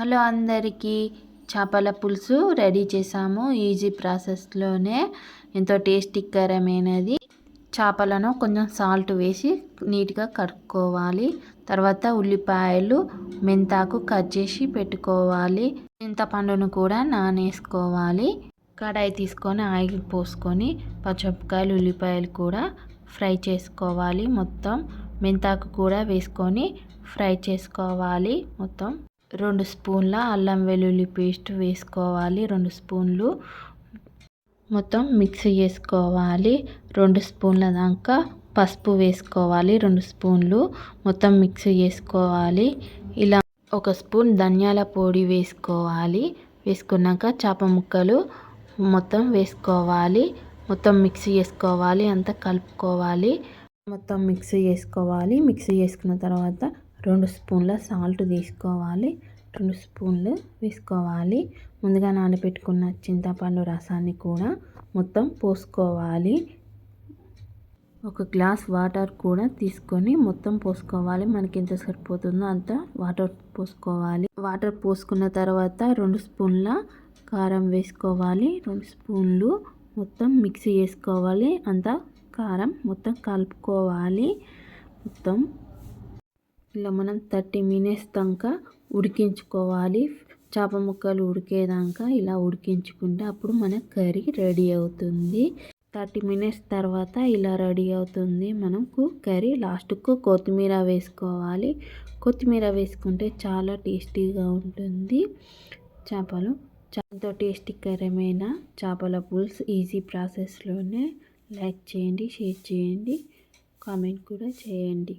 Hello అందరికీ చేపల పులుసు రెడీ చేసాము ఈజీ ప్రాసెస్లోనే. ఎంతో టేస్టీకరమైనది. చేపలను కొంచెం సాల్ట్ వేసి నీట్గా కడుక్కోవాలి. తర్వాత ఉల్లిపాయలు మెంతాకు కట్ చేసి పెట్టుకోవాలి. చింతపండును కూడా నానేసుకోవాలి. కడాయి తీసుకొని ఆయిల్ పోసుకొని పచ్చిమిరపకాయలు ఉల్లిపాయలు కూడా ఫ్రై చేసుకోవాలి. మొత్తం మెంతాకు కూడా వేసుకొని ఫ్రై చేసుకోవాలి. మొత్తం రెండు స్పూన్ల అల్లం వెల్లుల్లి పేస్ట్ వేసుకోవాలి రెండు స్పూన్లు మొత్తం మిక్స్ చేసుకోవాలి రెండు స్పూన్ల దాకా పసుపు వేసుకోవాలి రెండు స్పూన్లు మొత్తం మిక్స్ చేసుకోవాలి. ఇలా ఒక స్పూన్ ధనియాల పొడి వేసుకోవాలి వేసుకున్నాక చేప ముక్కలు మొత్తం వేసుకోవాలి మొత్తం మిక్స్ చేసుకోవాలి అంతా కలుపుకోవాలి. మొత్తం మిక్స్ చేసుకోవాలి మిక్స్ చేసుకున్న తర్వాత రెండు స్పూన్ల సాల్ట్ తీసుకోవాలి. రెండు స్పూన్లు వేసుకోవాలి. ముందుగా నానబెట్టుకున్న చింతపండు రసాన్ని కూడా మొత్తం పోసుకోవాలి. ఒక గ్లాస్ వాటర్ కూడా తీసుకొని మొత్తం పోసుకోవాలి. మనకి ఎంత సరిపోతుందో అంత వాటర్ పోసుకోవాలి. వాటర్ పోసుకున్న తర్వాత రెండు స్పూన్ల కారం వేసుకోవాలి. రెండు స్పూన్లు మొత్తం మిక్సీ చేసుకోవాలి అంత కారం మొత్తం కలుపుకోవాలి. మొత్తం ఇలా మనం థర్టీ మినిట్స్ దాకా ఉడికించుకోవాలి. చేప ముక్కలు ఉడికేదాకా ఇలా ఉడికించుకుంటే అప్పుడు మన కర్రీ రెడీ అవుతుంది. థర్టీ మినిట్స్ తర్వాత ఇలా రెడీ అవుతుంది. మనకు కర్రీ లాస్ట్కు కొత్తిమీర వేసుకోవాలి. కొత్తిమీర వేసుకుంటే చాలా టేస్టీగా ఉంటుంది. చేపలు ఎంతో టేస్టీకరమైన చేపల పులుసు ఈజీ ప్రాసెస్లోనే లైక్ చేయండి షేర్ చేయండి కామెంట్ కూడా చేయండి.